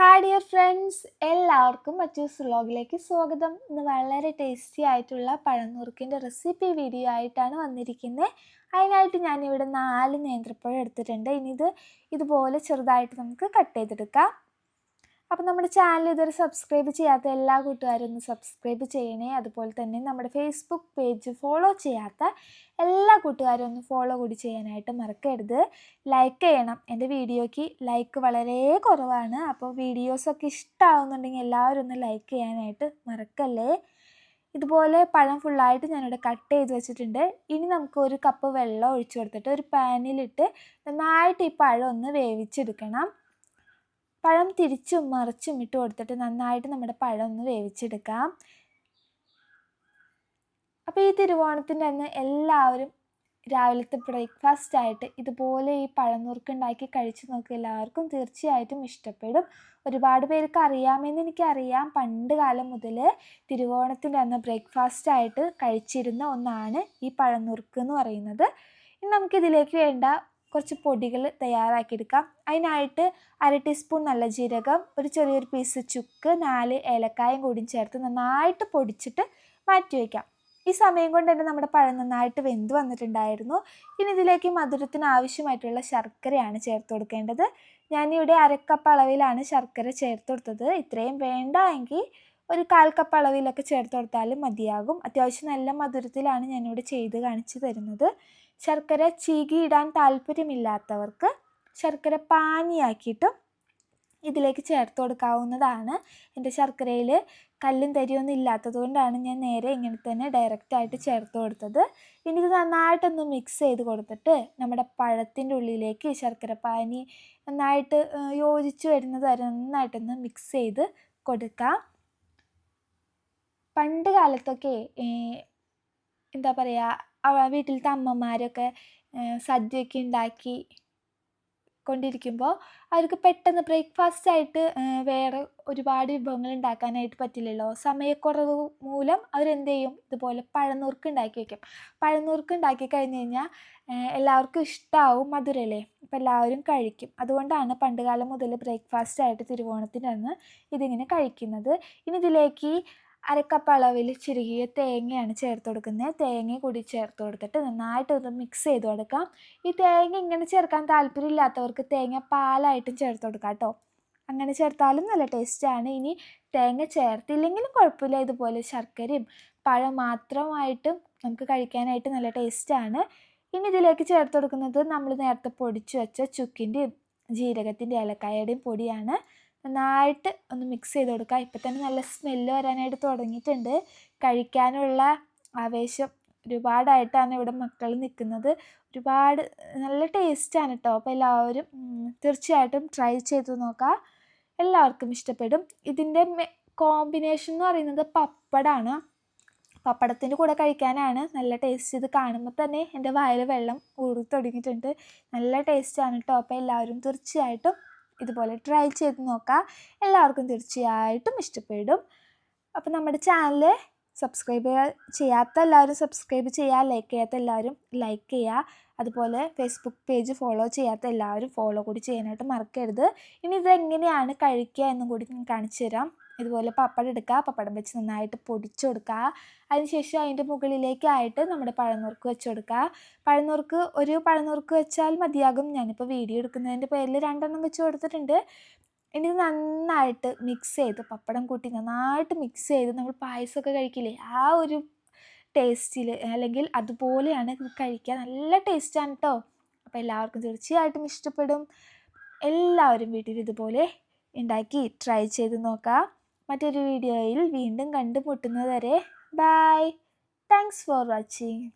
Hi dear friends എല്ലാവർക്കും മറ്റൂസ് വ്ളോഗിലേക്ക് സ്വാഗതം. ഇന്ന് വളരെ ടേസ്റ്റി ആയിട്ടുള്ള പഴനുറുക്കിന്റെ റെസിപ്പി വീഡിയോ ആയിട്ടാണ് വന്നിരിക്കുന്നത് അതിനായിട്ട് ഞാനിവിടെ നാല് നേന്ത്രപ്പഴം എടുത്തിട്ടുണ്ട്. ഇനി ഇത് ഇതുപോലെ ചെറുതായിട്ട് നമുക്ക് കട്ട് ചെയ്തെടുക്കാം. അപ്പോൾ നമ്മുടെ ചാനൽ ഇതുവരെ സബ്സ്ക്രൈബ് ചെയ്യാത്ത എല്ലാ കൂട്ടുകാരും ഒന്ന് സബ്സ്ക്രൈബ് ചെയ്യണേ. അതുപോലെ തന്നെ നമ്മുടെ ഫേസ്ബുക്ക് പേജ് ഫോളോ ചെയ്യാത്ത എല്ലാ കൂട്ടുകാരും ഒന്ന് ഫോളോ കൂടി ചെയ്യാനായിട്ട് മറക്കരുത്. ലൈക്ക് ചെയ്യണം. എന്റെ വീഡിയോയ്ക്ക് ലൈക്ക് വളരെ കുറവാണ്. അപ്പോൾ വീഡിയോസൊക്കെ ഇഷ്ടമാവുന്നുണ്ടെങ്കിൽ എല്ലാവരും ഒന്ന് ലൈക്ക് ചെയ്യാനായിട്ട് മറക്കല്ലേ? ഇതുപോലെ പഴം ഫുള്ളായിട്ട് ഞാനിവിടെ കട്ട് ചെയ്ത് വെച്ചിട്ടുണ്ട്. ഇനി നമുക്ക് ഒരു കപ്പ് വെള്ളം ഒഴിച്ചു കൊടുത്തിട്ട് ഒരു പാനിലിട്ട് നന്നായിട്ട് ഈ പഴം ഒന്ന് വേവിച്ചെടുക്കണം. പഴം തിരിച്ചും മറിച്ചും ഇട്ട് കൊടുത്തിട്ട് നന്നായിട്ട് നമ്മുടെ പഴം ഒന്ന് വേവിച്ചെടുക്കാം. അപ്പോൾ ഈ തിരുവോണത്തിന്റെ അന്ന് എല്ലാവരും രാവിലത്തെ ബ്രേക്ക്ഫാസ്റ്റ് ആയിട്ട് ഇതുപോലെ ഈ പഴനുറുക്ക് ഉണ്ടാക്കി കഴിച്ചു നോക്കി എല്ലാവർക്കും തീർച്ചയായിട്ടും ഇഷ്ടപ്പെടും. ഒരുപാട് പേർക്ക് അറിയാമെന്ന് എനിക്കറിയാം. പണ്ട് കാലം മുതൽ തിരുവോണത്തിന്റെ അന്ന് ബ്രേക്ക്ഫാസ്റ്റ് ആയിട്ട് കഴിച്ചിരുന്ന ഒന്നാണ് ഈ പഴനുറുക്ക് എന്ന് പറയുന്നത്. ഇനി നമുക്കിതിലേക്ക് വേണ്ട കുറച്ച് പൊടികൾ തയ്യാറാക്കിയെടുക്കാം. അതിനായിട്ട് അര ടീസ്പൂൺ നല്ല ജീരകം ഒരു ചെറിയൊരു പീസ് ചുക്ക് നാല് ഏലക്കായും കൂടി ചേർത്ത് നന്നായിട്ട് പൊടിച്ചിട്ട് മാറ്റി വയ്ക്കാം ഈ സമയം കൊണ്ട് തന്നെ നമ്മുടെ പഴം നന്നായിട്ട് വെന്ത് വന്നിട്ടുണ്ടായിരുന്നു. ഇനി ഇതിലേക്ക് മധുരത്തിന് ആവശ്യമായിട്ടുള്ള ശർക്കരയാണ് ചേർത്ത് കൊടുക്കേണ്ടത്. ഞാനിവിടെ അരക്കപ്പ് അളവിലാണ് ശർക്കര ചേർത്ത് കൊടുത്തത്. ഇത്രയും വേണ്ട എങ്കിൽ ഒരു കാൽ കപ്പ് അളവിലൊക്കെ ചേർത്ത് കൊടുത്താലും മതിയാകും. അത്യാവശ്യം നല്ല മധുരത്തിലാണ് ഞാനിവിടെ ചെയ്ത് കാണിച്ചു തരുന്നത്. ശർക്കര ചീകിയിടാൻ താല്പര്യമില്ലാത്തവർക്ക് ശർക്കര പാനിയാക്കിയിട്ടും ഇതിലേക്ക് ചേർത്ത് കൊടുക്കാവുന്നതാണ്. എന്റെ ശർക്കരയിൽ കല്ലും തരിയൊന്നും ഇല്ലാത്തത് കൊണ്ടാണ് ഞാൻ നേരെ ഇങ്ങനെ തന്നെ ഡയറക്റ്റായിട്ട് ചേർത്ത് കൊടുത്തത്. ഇനി ഇത് നന്നായിട്ടൊന്ന് മിക്സ് ചെയ്ത് കൊടുത്തിട്ട് നമ്മുടെ പഴത്തിന്റെ ഉള്ളിലേക്ക് ശർക്കര പാനി നന്നായിട്ട് യോജിച്ച് വരുന്നത് വരെ നന്നായിട്ടൊന്ന് മിക്സ് ചെയ്ത് കൊടുക്കാം. പണ്ട് കാലത്തൊക്കെ എന്താ പറയുക വീട്ടിലത്തെ അമ്മമാരൊക്കെ സദ്യയൊക്കെ ഉണ്ടാക്കി കൊണ്ടിരിക്കുമ്പോൾ അവർക്ക് പെട്ടെന്ന് ബ്രേക്ക്ഫാസ്റ്റ് ആയിട്ട് വേറെ ഒരുപാട് വിഭവങ്ങൾ ഉണ്ടാക്കാനായിട്ട് പറ്റില്ലല്ലോ. സമയക്കുറവ് മൂലം അവരെന്ത് ചെയ്യും ഇതുപോലെ പഴനൂർക്ക് ഉണ്ടാക്കി വയ്ക്കും പഴനൂർക്ക് ഉണ്ടാക്കി കഴിഞ്ഞ് കഴിഞ്ഞാൽ എല്ലാവർക്കും ഇഷ്ടമാവും മധുരല്ലേ അപ്പം എല്ലാവരും കഴിക്കും. അതുകൊണ്ടാണ് പണ്ടുകാലം മുതൽ ബ്രേക്ക്ഫാസ്റ്റ് ആയിട്ട് തിരുവോണത്തിന്റെ അന്ന് ഇതിങ്ങനെ കഴിക്കുന്നത്. ഇനി ഇതിലേക്ക് അരക്കപ്പ് അളവിൽ ചിരുകിയ തേങ്ങയാണ് ചേർത്ത് കൊടുക്കുന്നത്. തേങ്ങ കൂടി ചേർത്ത് കൊടുത്തിട്ട് നന്നായിട്ട് ഒന്ന് മിക്സ് ചെയ്ത് കൊടുക്കാം. ഈ തേങ്ങ ഇങ്ങനെ ചേർക്കാൻ താല്പര്യമില്ലാത്തവർക്ക് തേങ്ങ പാലായിട്ടും ചേർത്ത് കൊടുക്കാം കേട്ടോ അങ്ങനെ ചേർത്താലും നല്ല ടേസ്റ്റാണ് ഇനി തേങ്ങ ചേർത്തില്ലെങ്കിലും കുഴപ്പമില്ല. ഇതുപോലെ ശർക്കരയും പഴം മാത്രമായിട്ടും നമുക്ക് കഴിക്കാനായിട്ട് നല്ല ടേസ്റ്റാണ് ഇനി ഇതിലേക്ക് ചേർത്ത് കൊടുക്കുന്നത് നമ്മൾ നേരത്തെ പൊടിച്ചു വെച്ച ചുക്കിന്റെയും ജീരകത്തിന്റെ ഏലക്കായയുടെയും പൊടിയാണ്. നന്നായിട്ട് ഒന്ന് മിക്സ് ചെയ്ത് കൊടുക്കുക. ഇപ്പം തന്നെ നല്ല സ്മെല്ല് വരാനായിട്ട് തുടങ്ങിയിട്ടുണ്ട്. കഴിക്കാനുള്ള ആവേശം ഒരുപാടായിട്ടാണ് ഇവിടെ മക്കൾ നിൽക്കുന്നത്. ഒരുപാട് നല്ല ടേസ്റ്റാണ് കേട്ടോ അപ്പോൾ എല്ലാവരും തീർച്ചയായിട്ടും ട്രൈ ചെയ്ത് നോക്കുക. എല്ലാവർക്കും ഇഷ്ടപ്പെടും. ഇതിന്റെ കോമ്പിനേഷൻ എന്ന് പറയുന്നത് പപ്പടമാണ് പപ്പടത്തിന്റെ കൂടെ കഴിക്കാനാണ് നല്ല ടേസ്റ്റ് ഇത് കാണുമ്പോൾ തന്നെ എന്റെ വായിൽ വെള്ളം ഊറി തുടങ്ങിയിട്ടുണ്ട്. നല്ല ടേസ്റ്റാണ് കേട്ടോ അപ്പോൾ എല്ലാവരും തീർച്ചയായിട്ടും ഇതുപോലെ ട്രൈ ചെയ്ത് നോക്കാം. എല്ലാവർക്കും തീർച്ചയായിട്ടും ഇഷ്ടപ്പെടും. അപ്പോൾ നമ്മുടെ ചാനൽ സബ്സ്ക്രൈബ് ചെയ്യാത്ത എല്ലാവരും സബ്സ്ക്രൈബ് ചെയ്യുക ലൈക്ക് ചെയ്യാത്ത എല്ലാവരും ലൈക്ക് ചെയ്യുക അതുപോലെ ഫേസ്ബുക്ക് പേജ് ഫോളോ ചെയ്യാത്ത എല്ലാവരും ഫോളോ കൂടി ചെയ്യാനായിട്ട് മറക്കരുത്. ഇനി ഇതെങ്ങനെയാണ് കഴിക്കുക എന്നും കൂടി ഞാൻ കാണിച്ചു തരാം. ഇതുപോലെ പപ്പടം എടുക്കുക പപ്പടം വെച്ച് നന്നായിട്ട് പൊടിച്ചു കൊടുക്കുക. അതിനുശേഷം അതിന്റെ മുകളിലേക്കായിട്ട് നമ്മുടെ പഴനുറുക്ക് വെച്ച് കൊടുക്കുക. പഴനുറുക്ക് ഒരു പഴനുറുക്ക് വെച്ചാൽ മതിയാകും. ഞാനിപ്പോൾ വീഡിയോ എടുക്കുന്നതിന്റെ പേരിൽ രണ്ടെണ്ണം വെച്ച് കൊടുത്തിട്ടുണ്ട്. ഇനി നന്നായിട്ട് മിക്സ് ചെയ്ത് പപ്പടം കൂട്ടി നന്നായിട്ട് മിക്സ് ചെയ്ത് നമ്മൾ പായസമൊക്കെ കഴിക്കില്ലേ? ആ ഒരു ടേസ്റ്റിൽ അല്ലെങ്കിൽ അതുപോലെയാണ് കഴിക്കുക നല്ല ടേസ്റ്റാണ് കേട്ടോ അപ്പോൾ എല്ലാവർക്കും തീർച്ചയായിട്ടും ഇഷ്ടപ്പെടും. എല്ലാവരും വീട്ടിൽ ഇതുപോലെ ഉണ്ടാക്കി ട്രൈ ചെയ്ത് നോക്കാം. മറ്റൊരു വീഡിയോയിൽ വീണ്ടും കണ്ടുമുട്ടുന്നത് വരെ ബൈ താങ്ക്സ് ഫോർ വാച്ചിങ്